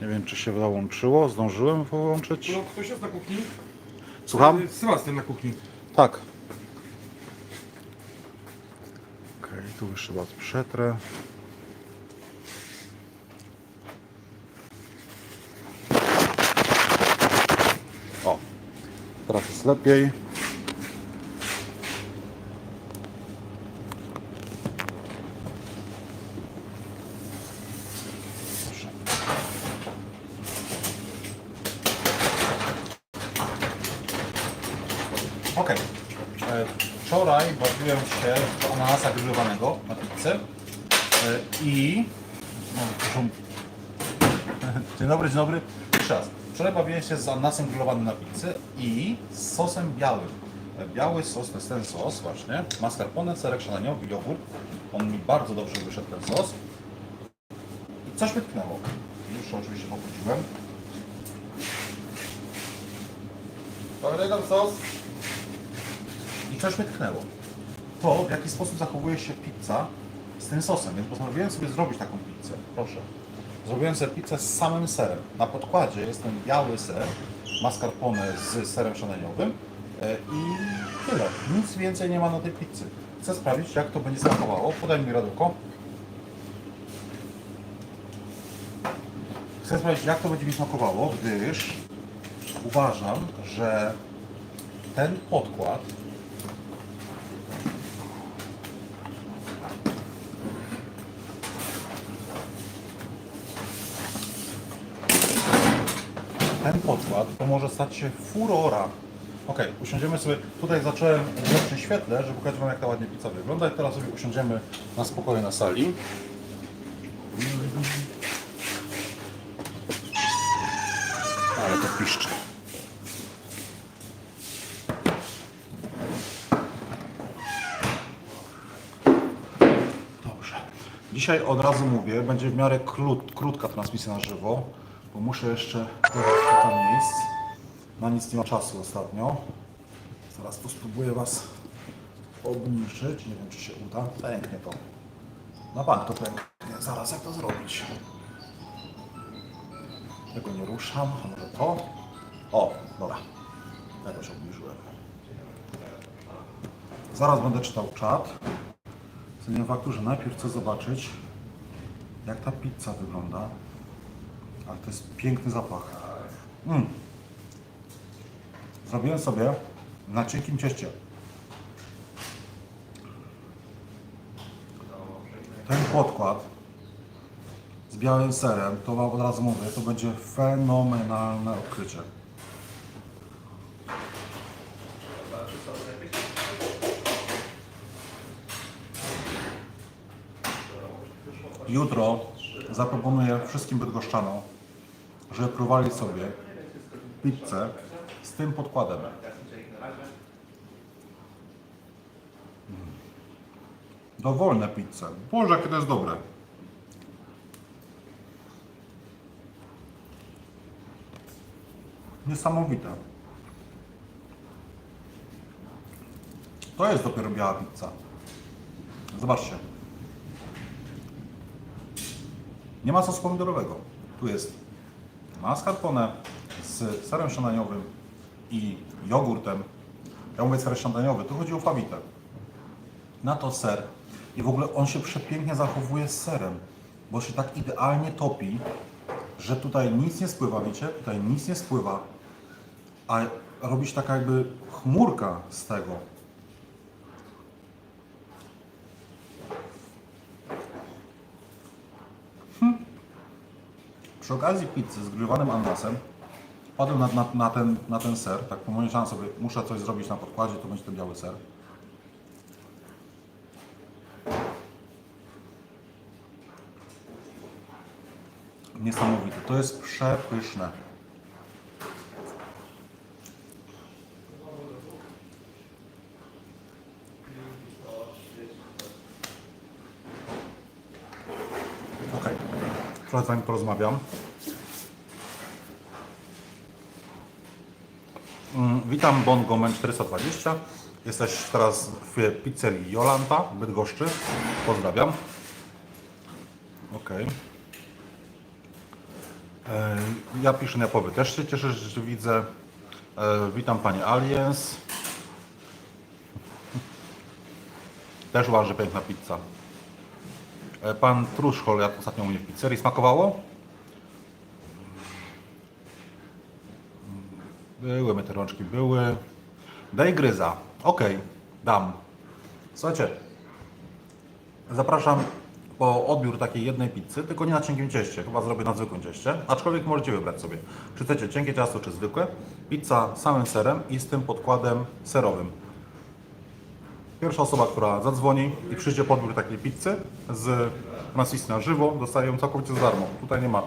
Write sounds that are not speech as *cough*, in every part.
Nie wiem, czy się załączyło. Zdążyłem wyłączyć. No, ktoś jest na kuchni? Słucham? Y, Sebastian na kuchni. Tak. Okej, tu jeszcze raz przetrę. O, teraz jest lepiej. Proszę. Okej. E, Wczoraj bawiłem się w ananasa grillowanego na pizzę E, i... No, proszę. Dzień dobry, dzień dobry. Raz. Wczoraj bawiłem się z ananasem grillowanym na pizzę i z sosem białym. Biały sos to jest ten sos właśnie. Mascarpone, serek szananiowy, jogurt. On mi bardzo dobrze wyszedł ten sos. I coś wytknęło. Już oczywiście pobudziłem. Polegam sos i coś mnie tknęło. To, w jaki sposób zachowuje się pizza z tym sosem, więc postanowiłem sobie zrobić taką pizzę. Proszę. Zrobiłem sobie pizzę z samym serem. Na podkładzie jest ten biały ser, mascarpone z serem szananiowym e, i tyle. Nic więcej nie ma na tej pizzy. Chcę sprawdzić, jak to będzie smakowało. Podaj mi radełko. Chcę sprawdzić, jak to będzie mi smakowało, gdyż uważam, że ten podkład ten podkład to może stać się furora. Ok, usiądziemy sobie, tutaj zacząłem w lepszym świetle, żeby pokazać Wam jak ta ładnie pizza wygląda i teraz sobie usiądziemy na spokoju na sali. Ale to piszczy. Dobrze. Dzisiaj od razu mówię, będzie w miarę krót, krótka transmisja na żywo, bo muszę jeszcze dodać kilka miejsc. Na nic nie ma czasu ostatnio. Zaraz tu spróbuję Was obniżyć. Nie wiem, czy się uda. Pęknie to. Na bank to pęknie. Zaraz jak to zrobić? Tego nie ruszam, a może to? O, dobra. Się obniżyłem. Zaraz będę czytał czat. Z tym faktu, że najpierw chcę zobaczyć, jak ta pizza wygląda. Ale to jest piękny zapach. Mm. Zrobiłem sobie na cienkim cieście. Ten podkład z białym serem, to wam od razu mówię, to będzie fenomenalne odkrycie. Jutro zaproponuję wszystkim bydgoszczanom, żeby próbowali sobie pizzę tym podkładem. Mm. Dowolne pizze. Boże, jakie to jest dobre. Niesamowite. To jest dopiero biała pizza. Zobaczcie. Nie ma sosu pomidorowego. Tu jest mascarpone z serem śniadaniowym i jogurtem. Ja mówię ser śniadaniowy, tu chodzi o fawitę. Na to ser i w ogóle on się przepięknie zachowuje z serem, bo się tak idealnie topi, że tutaj nic nie spływa, wiecie? Tutaj nic nie spływa, a robi się taka jakby chmurka z tego. Przy okazji pizzy z grillowanym ananasem padłem na, na, na, ten, na ten ser, tak pomyślałem sobie, muszę coś zrobić na podkładzie, to będzie ten biały ser. Niesamowite, to jest przepyszne. Okej, trochę z Wami porozmawiam. Witam Bon Gomen 420. Jesteś teraz w pizzerii Jolanta Bydgoszczy. Pozdrawiam. Okej. E, Ja piszę Japowy. Też się cieszę, że widzę. E, Witam Pani Aliens. Też uważam, że piękna pizza. E, Pan Truszchol, jak ostatnio u mnie w pizzerii, smakowało? Były, my te rączki były. Daj gryza. Okej, dam. Słuchajcie, zapraszam po odbiór takiej jednej pizzy, tylko nie na cienkim cieście, chyba zrobię na zwykłym cieście, aczkolwiek możecie wybrać sobie, czy chcecie cienkie ciasto, czy zwykłe. Pizza samym serem i z tym podkładem serowym. Pierwsza osoba, która zadzwoni i przyjdzie po odbiór takiej pizzy z transmisji na żywo, dostaje ją całkowicie za darmo. Tutaj nie ma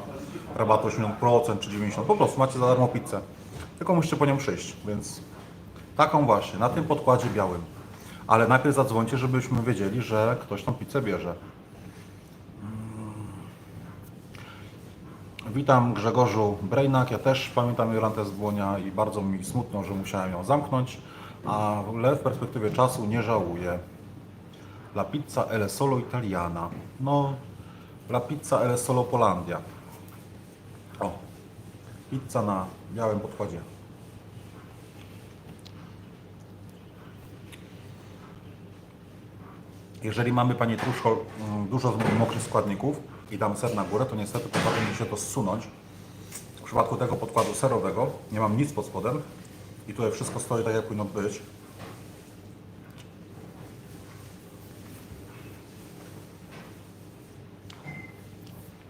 rabatu 80% czy 90%, po prostu macie za darmo pizzę. Tylko musicie po nią przyjść, więc taką właśnie, na tym podkładzie białym. Ale najpierw zadzwońcie, żebyśmy wiedzieli, że ktoś tą pizzę bierze. Witam Grzegorzu Brejnak. Ja też pamiętam Jolantę z Błonia i bardzo mi smutno, że musiałem ją zamknąć, ale w perspektywie czasu nie żałuję. La pizza ele solo italiana. No, la pizza ele solo Polandia. O, pizza na białym podkładzie. Jeżeli mamy, Panie Truszko, mm, dużo mokrych składników i dam ser na górę, to niestety potrafi mi się to zsunąć. W przypadku tego podkładu serowego nie mam nic pod spodem i tutaj wszystko stoi tak, jak powinno być.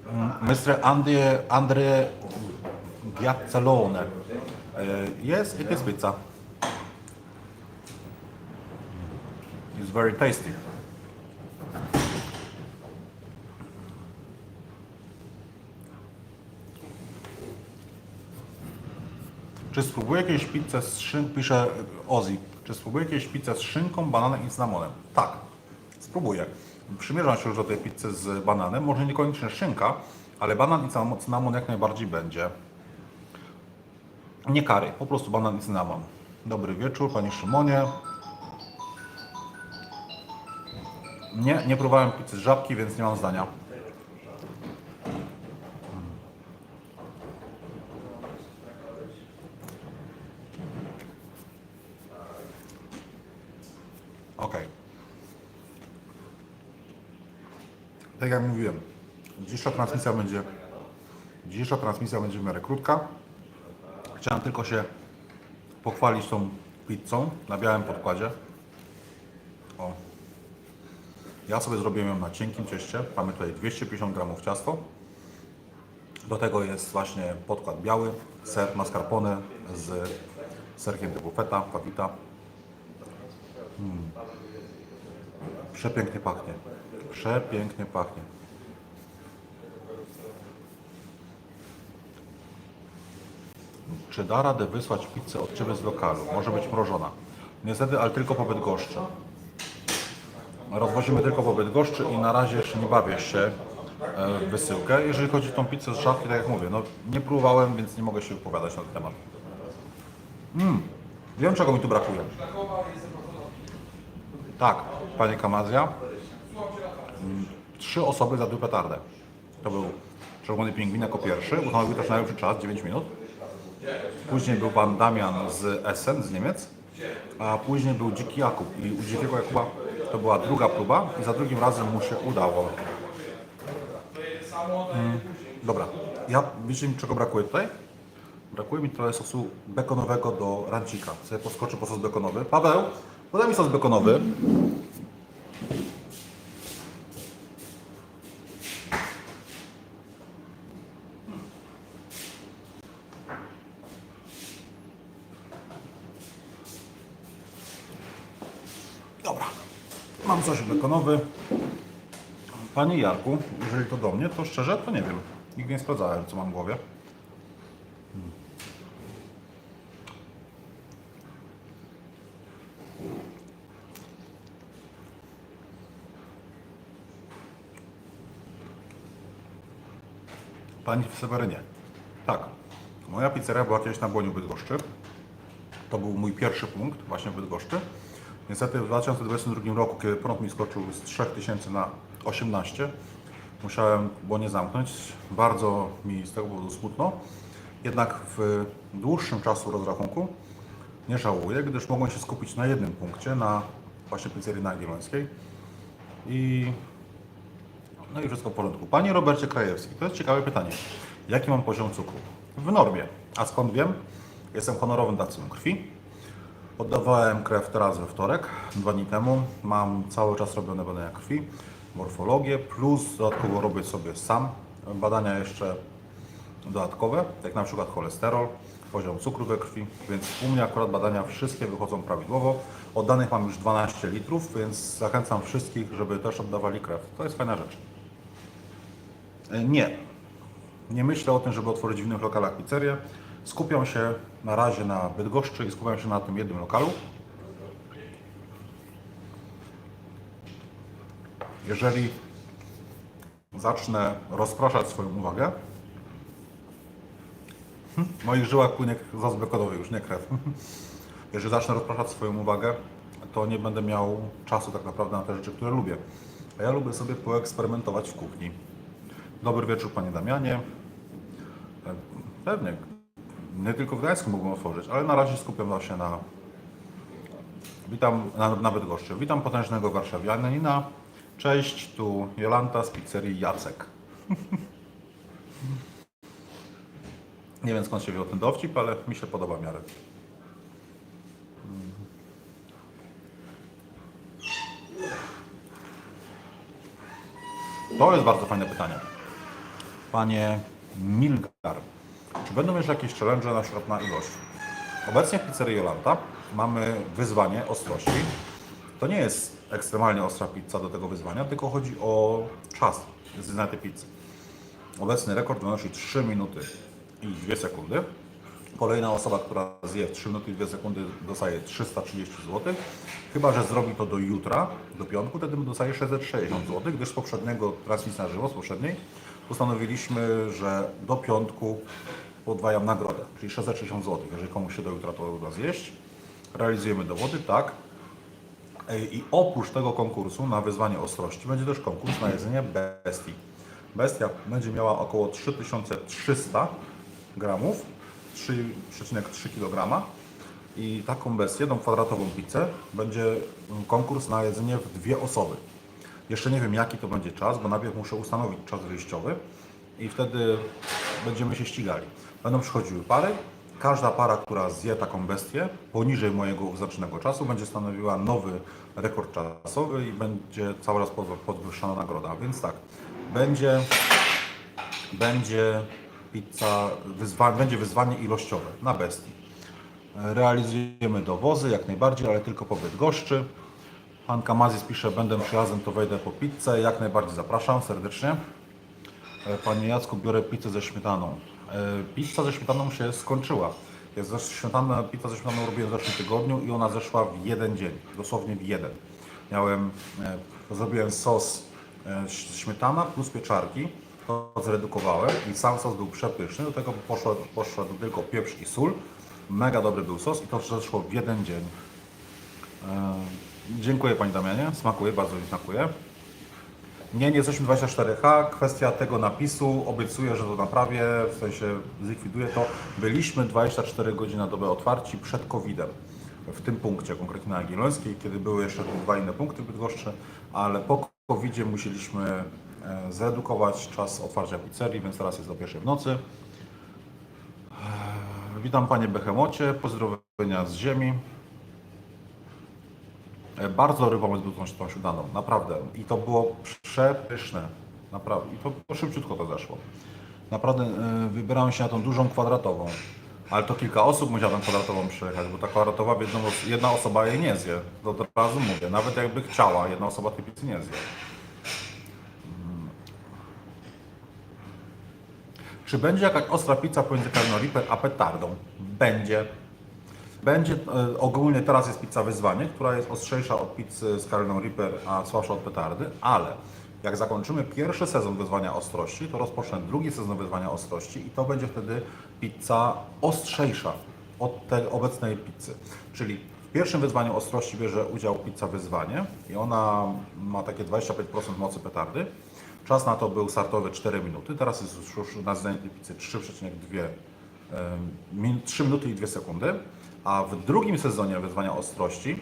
Mm, Mr. Andrzej Andre Giazzalone. Uh, yes, it is pizza. It's very tasty. Czy spróbuję jakieś pizzę z szynką, pisze Ozzy, czy spróbuję jakieś pizzę z szynką, bananem i cynamonem? Tak, spróbuję. Przymierzam się już do tej pizzy z bananem, może niekoniecznie szynka, ale banan i cynam- cynamon jak najbardziej będzie. Nie kary, po prostu banan i cynamon. Dobry wieczór, Panie Szymonie. Nie, nie próbowałem pizzy z żabki, więc nie mam zdania. Okej. Tak jak mówiłem, dzisiejsza transmisja będzie dzisiejsza transmisja będzie w miarę krótka. Chciałem tylko się pochwalić tą pizzą na białym podkładzie. O. Ja sobie zrobiłem ją na cienkim cieście. Mamy tutaj 250 gramów ciasto. Do tego jest właśnie podkład biały, ser mascarpone z serkiem typu feta, fabita. Przepięknie pachnie. Przepięknie pachnie. Czy da radę wysłać pizzę od Ciebie z lokalu? Może być mrożona. Niestety, ale tylko po Bydgoszczy. Rozwozimy tylko po Bydgoszczy i na razie jeszcze nie bawię się e, w wysyłkę. Jeżeli chodzi o tą pizzę z szafki, tak jak mówię, no nie próbowałem, więc nie mogę się wypowiadać na ten temat. Mm, wiem czego mi tu brakuje. Tak, panie Kamazja. Mm, Trzy osoby za petardę. To był Czerwony Pingwin jako pierwszy, ustanowił też najlepszy czas, 9 minut. Później był pan Damian z Essen, z Niemiec. A później był Dziki Jakub. I u Dzikiego Jakuba to była druga próba i za drugim razem mu się udało. Mm, dobra, ja wiecie mi czego brakuje tutaj? Brakuje mi trochę sosu bekonowego do rancika. Sobie poskoczę po sos bekonowy. Paweł, podaj mi sos bekonowy. Dobra, sos bekonowy. Panie Jarku, jeżeli to do mnie, to szczerze to nie wiem. Nigdy nie sprawdzałem, co mam w głowie. Pani w Sewerynie. Tak. Moja pizzeria była kiedyś na Błoniu Bydgoszczy. To był mój pierwszy punkt właśnie w Bydgoszczy. Niestety w 2022 roku, kiedy prąd mi skoczył z 3000 na 18, musiałem było nie zamknąć. Bardzo mi z tego powodu smutno. Jednak w dłuższym czasu rozrachunku nie żałuję, gdyż mogłem się skupić na jednym punkcie, na właśnie pizzerii na Jagiellońskiej. I no i wszystko w porządku. Panie Robercie Krajewski, to jest ciekawe pytanie. Jaki mam poziom cukru? W normie. A skąd wiem? Jestem honorowym dawcą krwi. Oddawałem krew teraz we wtorek, dwa dni temu. Mam cały czas robione badania krwi, morfologię, plus dodatkowo robię sobie sam badania jeszcze dodatkowe, jak na przykład cholesterol, poziom cukru we krwi, więc u mnie akurat badania wszystkie wychodzą prawidłowo. Oddanych mam już 12 litrów, więc zachęcam wszystkich, żeby też oddawali krew. To jest fajna rzecz. E, Nie. Nie myślę o tym, żeby otworzyć w innych lokalach pizzerię. Skupiam się na razie na Bydgoszczy i skupiam się na tym jednym lokalu. Jeżeli zacznę rozpraszać swoją uwagę, w moich żyłach płynie bekonowy, już nie krew. *laughs* Jeżeli zacznę rozpraszać swoją uwagę, to nie będę miał czasu tak naprawdę na te rzeczy, które lubię. A ja lubię sobie poeksperymentować w kuchni. Dobry wieczór Panie Damianie. E, Pewnie, nie tylko w Gdańsku mógłbym otworzyć, ale na razie skupiam się na... Witam na, na Bydgoszczy. Witam potężnego warszawianina. Cześć, tu Jolanta z pizzerii Jacek. *laughs* Nie wiem skąd się wziął ten dowcip, ale mi się podoba miarę. To jest bardzo fajne pytanie. Panie Milgar, czy będą jeszcze jakieś challenge na przykład na ilość? Obecnie w pizzerii Jolanta mamy wyzwanie ostrości. To nie jest ekstremalnie ostra pizza do tego wyzwania, tylko chodzi o czas zjedzenia tej pizzy. Obecny rekord wynosi 3 minuty i 2 sekundy. Kolejna osoba, która zje w 3 minuty i 2 sekundy dostaje 330 zł. Chyba, że zrobi to do jutra, do piątku, wtedy dostaje 660 zł, gdyż z poprzedniego transmisji na żywo, z poprzedniej, postanowiliśmy, że do piątku podwajam nagrodę, czyli 660 zł. Jeżeli komuś się do jutra to uda zjeść, realizujemy dowody, tak. I oprócz tego konkursu na wyzwanie ostrości będzie też konkurs na jedzenie bestii. Bestia będzie miała około 3300 gramów, 3,3 kg. I taką bestię, tą kwadratową pizzę, będzie mm, konkurs na jedzenie w dwie osoby. Jeszcze nie wiem jaki to będzie czas, bo najpierw muszę ustanowić czas wyjściowy i wtedy będziemy się ścigali. Będą przychodziły pary. Każda para, która zje taką bestię poniżej mojego wyznaczonego czasu, będzie stanowiła nowy rekord czasowy i będzie cały raz pod- podwyższana nagroda. Więc tak, będzie, będzie pizza, wyzwa, będzie wyzwanie ilościowe na bestii. Realizujemy dowozy jak najbardziej, ale tylko po Bydgoszczy. Pan Kamazis pisze, będę przyjazdem, to wejdę po pizzę. Jak najbardziej zapraszam serdecznie. E, Panie Jacku, biorę pizzę ze śmietaną. E, Pizza ze śmietaną się skończyła. Jest ze pizza ze śmietaną robiłem w zeszłym tygodniu i ona zeszła w jeden dzień, dosłownie w jeden. Miałem, e, zrobiłem sos e, śmietana plus pieczarki, to zredukowałem i sam sos był przepyszny, do tego poszedł, poszedł tylko pieprz i sól. Mega dobry był sos i to zeszło w jeden dzień. Dziękuję Panie Damianie, smakuje, bardzo mi smakuje. Nie, nie jesteśmy 24H. Kwestia tego napisu, obiecuję, że to naprawię, w sensie zlikwiduję to. Byliśmy 24 godziny na dobę otwarci przed COVID-em. W tym punkcie, konkretnie na Jagiellońskiej, kiedy były jeszcze dwa inne punkty w Bydgoszczy, ale po COVID-zie musieliśmy e, zredukować czas otwarcia pizzerii, więc teraz jest do pierwszej w nocy. E, Witam Panie Behemocie, pozdrowienia z ziemi. E, Bardzo dobry pomysł był z tą śniadaną, naprawdę. I to było przepyszne, naprawdę. I to, to szybciutko to zeszło. Naprawdę e, wybierałem się na tą dużą kwadratową, ale to kilka osób musiało tą kwadratową przyjechać, bo ta kwadratowa jedną, jedna osoba jej nie zje. To od razu mówię, nawet jakby chciała, jedna osoba tej pizzy nie zje. Mm. Czy będzie jakaś ostra pizza pomiędzy Carolina Reaper a petardą? Będzie. Będzie e, ogólnie teraz jest pizza wyzwanie, która jest ostrzejsza od pizzy z Caroliną Reaper, a słabsza od petardy, ale jak zakończymy pierwszy sezon wyzwania ostrości, to rozpocznę drugi sezon wyzwania ostrości i to będzie wtedy pizza ostrzejsza od tej obecnej pizzy. Czyli w pierwszym wyzwaniu ostrości bierze udział pizza wyzwanie i ona ma takie 25% mocy petardy. Czas na to był startowy 4 minuty, teraz jest już na zdjęciu tej pizzy 3,2 em, min- 3 minuty i 2 sekundy, a w drugim sezonie wyzwania ostrości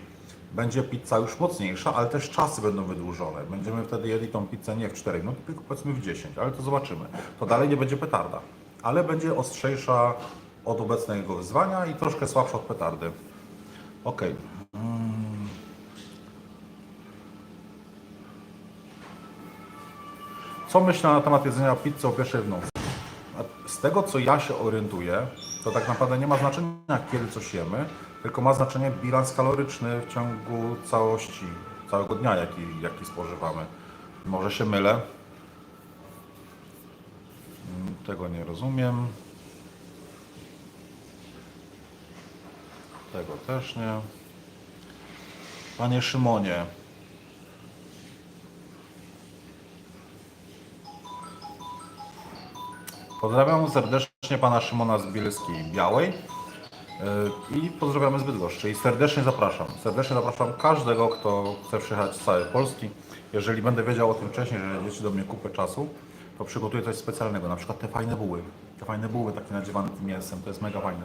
będzie pizza już mocniejsza, ale też czasy będą wydłużone. Będziemy wtedy jedli tą pizzę nie w 4 minuty, tylko powiedzmy w 10, ale to zobaczymy. To dalej nie będzie petarda, ale będzie ostrzejsza od obecnego wyzwania i troszkę słabsza od petardy. Okej. Co myślę na temat jedzenia pizzy o pierwszej w nocy? Z tego, co ja się orientuję, to tak naprawdę nie ma znaczenia, kiedy coś jemy, tylko ma znaczenie bilans kaloryczny w ciągu całości, całego dnia, jaki, jaki spożywamy. Może się mylę. Mm, Tego nie rozumiem. Tego też nie. Panie Szymonie, Pozdrawiam serdecznie pana Szymona z Bielskiej Białej yy, i pozdrawiamy z Bydgoszczy i serdecznie zapraszam. Serdecznie zapraszam każdego, kto chce przyjechać z całej Polski. Jeżeli będę wiedział o tym wcześniej, że jedziecie do mnie kupę czasu, to przygotuję coś specjalnego, na przykład te fajne buły. Te fajne buły takie nadziewane tym mięsem, to jest mega fajne.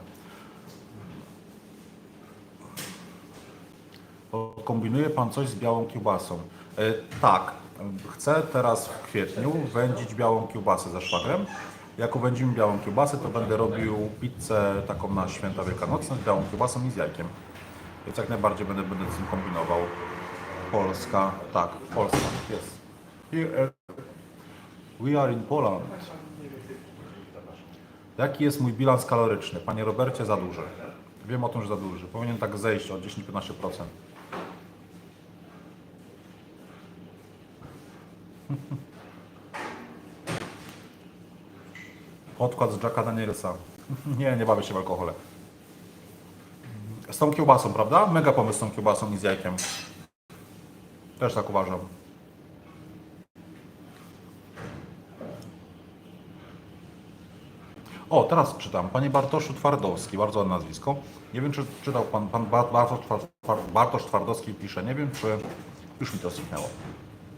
Kombinuje Pan coś z białą kiełbasą? E, tak, chcę teraz w kwietniu wędzić białą kiełbasę ze szwagrem. Jak uwędzimy białą kiełbasę, to będę robił pizzę taką na święta wielkanocne z białą kiełbasą i z jajkiem. Więc jak najbardziej będę, będę z tym kombinował. Polska, tak, Polska, jest. Here, we are in Poland. Jaki jest mój bilans kaloryczny? Panie Robercie, za duży. Wiem o tym, że za duży. Powinien tak zejść o 10-15%. Podkład z Jacka Danielsa. *laughs* Nie, nie bawię się w alkohole. Z tą kiełbasą, prawda? Mega pomysł z tą kiełbasą i z jajkiem. Też tak uważam. O, teraz czytam. Panie Bartoszu Twardowski, bardzo ładne nazwisko. Nie wiem, czy czytał pan, pan Bar- Bartosz, Bartosz Twardowski pisze, nie wiem, czy już mi to zniknęło.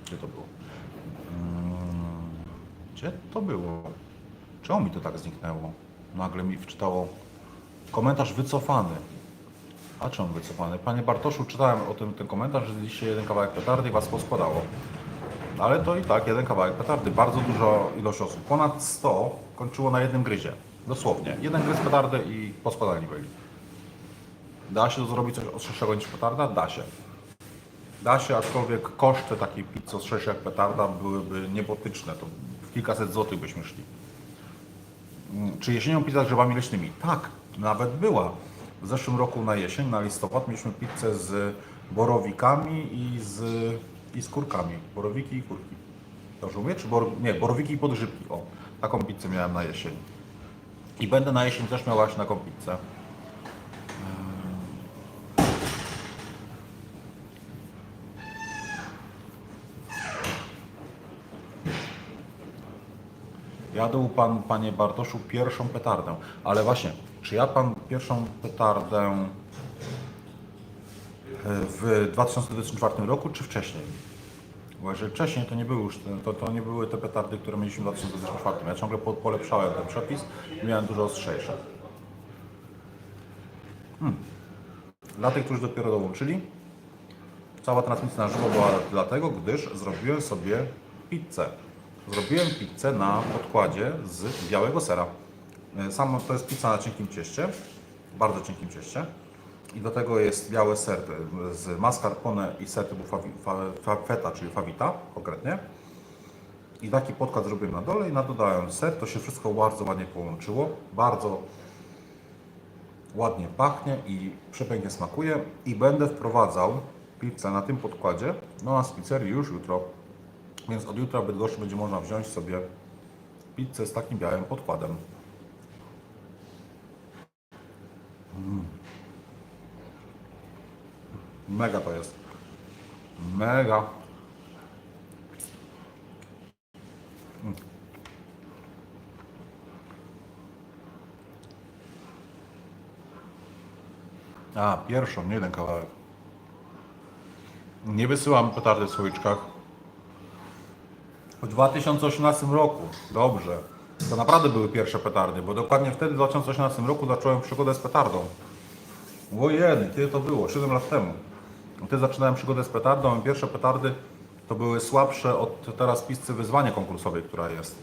Gdzie to było? Mm, Gdzie to było? Czemu mi to tak zniknęło? Nagle mi wczytało komentarz wycofany. A czemu wycofany? Panie Bartoszu, czytałem o tym ten komentarz, że zjedliście jeden kawałek petardy i was poskładało. Ale to i tak jeden kawałek petardy. Bardzo dużo ilość osób. Ponad 100 kończyło na jednym gryzie. Dosłownie. Jeden gryz petardy i poskładani byli. Da się to zrobić coś ostrzejszego niż petarda? Da się. Da się, aczkolwiek koszty takiej pizzy ostrzejszej jak petarda byłyby niebotyczne. To w kilkaset złotych byśmy szli. Mm, Czy jesienią pizza z grzybami leśnymi? Tak, nawet była. W zeszłym roku na jesień, na listopad, mieliśmy pizzę z borowikami i z, i z kurkami. Borowiki i kurki. Dobrze mówię? Czy bor, nie, borowiki i podgrzybki. O, taką pizzę miałem na jesień. I będę na jesień też miał właśnie taką pizzę. Jadł pan, panie Bartoszu, pierwszą petardę. Ale właśnie, czy jadł pan pierwszą petardę e, w 2024 roku, czy wcześniej? Bo jeżeli wcześniej, to nie, były już, to, to nie były te petardy, które mieliśmy w 2024. Ja ciągle po- polepszałem ten przepis i miałem dużo ostrzejsze. Hmm. Dla tych, którzy dopiero dołączyli, Cała transmisja na żywo była dlatego, gdyż zrobiłem sobie pizzę. Zrobiłem pizzę na podkładzie z białego sera. E, Sam to jest pizza na cienkim cieście, bardzo cienkim cieście. I do tego jest biały ser e, z mascarpone i ser typu feta, czyli fawita konkretnie. I taki podkład zrobiłem na dole i na dodałem ser. To się wszystko bardzo ładnie połączyło. Bardzo ładnie pachnie i przepięknie smakuje i będę wprowadzał pizzę na tym podkładzie no na pizzerii już jutro. Więc od jutra w Bydgoszczy będzie można wziąć sobie pizzę z takim białym podkładem. Mm. Mega to jest. Mega. A, pierwszą, nie jeden kawałek. Nie wysyłam petardy w słoiczkach. W 2018 roku, dobrze. To naprawdę były pierwsze petardy, bo dokładnie wtedy, w 2018 roku, zacząłem przygodę z petardą. Ojej, kiedy to było? 7 lat temu. Wtedy zaczynałem przygodę z petardą i pierwsze petardy to były słabsze od teraz piscy wyzwania konkursowej, która jest.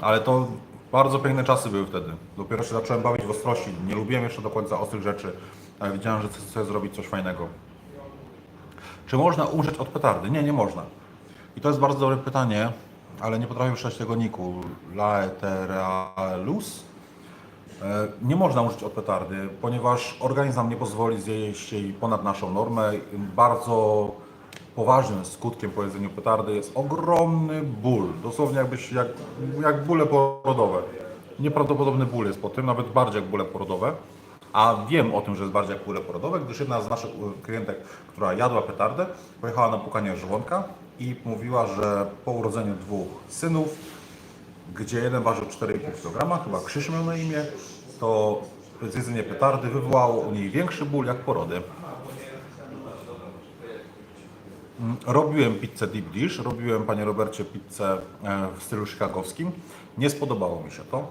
Ale to bardzo piękne czasy były wtedy. Dopiero się zacząłem bawić w ostrości. Nie lubiłem jeszcze do końca ostrych rzeczy, ale widziałem, że chcę zrobić coś fajnego. Czy można umrzeć od petardy? Nie, nie można. I to jest bardzo dobre pytanie, ale nie potrafię przeczytać tego niku. Laeteralus? E, Nie można umrzeć od petardy, ponieważ organizm nie pozwoli zjeść jej ponad naszą normę. Bardzo poważnym skutkiem po jedzeniu petardy jest ogromny ból. Dosłownie jakbyś, jak, jak bóle porodowe. Nieprawdopodobny ból jest po tym, nawet bardziej jak bóle porodowe. A wiem o tym, że jest bardziej jak bóle porodowe, gdyż jedna z naszych klientek, która jadła petardę, pojechała na pukanie żołądka i mówiła, że po urodzeniu dwóch synów gdzie jeden ważył 4,5 kg, chyba Krzyż miał na imię, to zjedzenie petardy wywołało u niej większy ból jak porody. Mm, Robiłem pizzę deep dish, robiłem panie Robercie pizzę e, w stylu chicagowskim. Nie spodobało mi się to,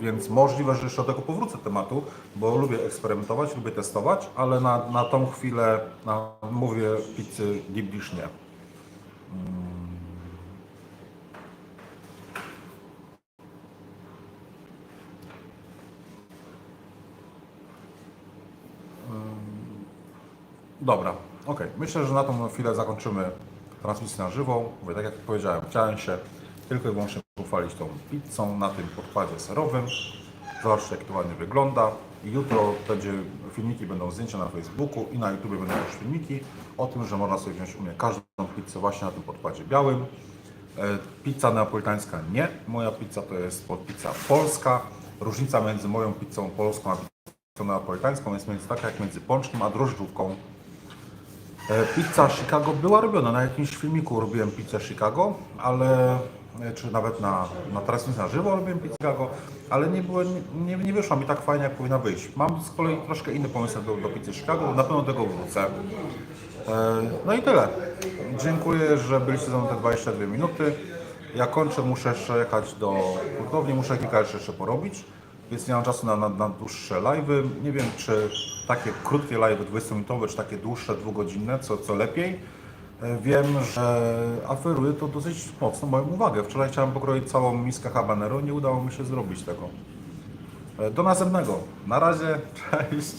więc możliwe, że jeszcze do tego powrócę tematu, bo lubię eksperymentować, lubię testować, ale na, na tą chwilę na, mówię pizzy deep dish nie. Dobra, okej. Myślę, że na tą chwilę zakończymy transmisję na żywo. Mówię, tak jak powiedziałem, chciałem się tylko i wyłącznie pochwalić tą pizzą na tym podkładzie serowym. Zobaczcie, jak to ładnie wygląda. Jutro będzie, filmiki będą zdjęcia na Facebooku i na YouTube będą też filmiki o tym, że można sobie wziąć u mnie każdą pizzę właśnie na tym podkładzie białym. E, Pizza neapolitańska nie. Moja pizza to jest pizza polska. Różnica między moją pizzą polską a pizzą neapolitańską jest między taka jak między pączkiem a drożdżówką. E, Pizza Chicago była robiona, na jakimś filmiku robiłem pizzę Chicago, ale czy nawet na, na transmisji na żywo robiłem pizzę Chicago, ale nie, było, nie, nie wyszła mi tak fajnie, jak powinna wyjść. Mam z kolei troszkę inny pomysł do, do pizzy Chicago, na pewno do tego wrócę. E, No i tyle. Dziękuję, że byliście ze mną te 22 minuty. Ja kończę, muszę jeszcze jechać do hurtowni, muszę kilka rzeczy jeszcze porobić, więc nie mam czasu na, na, na dłuższe live'y. Nie wiem, czy takie krótkie live'y 20-minutowe, czy takie dłuższe, dwugodzinne, co, co lepiej. Wiem, że aferuje to dosyć mocno moją uwagę. Wczoraj chciałem pokroić całą miskę habanero, nie udało mi się zrobić tego. E, Do następnego. Na razie, *laughs* cześć.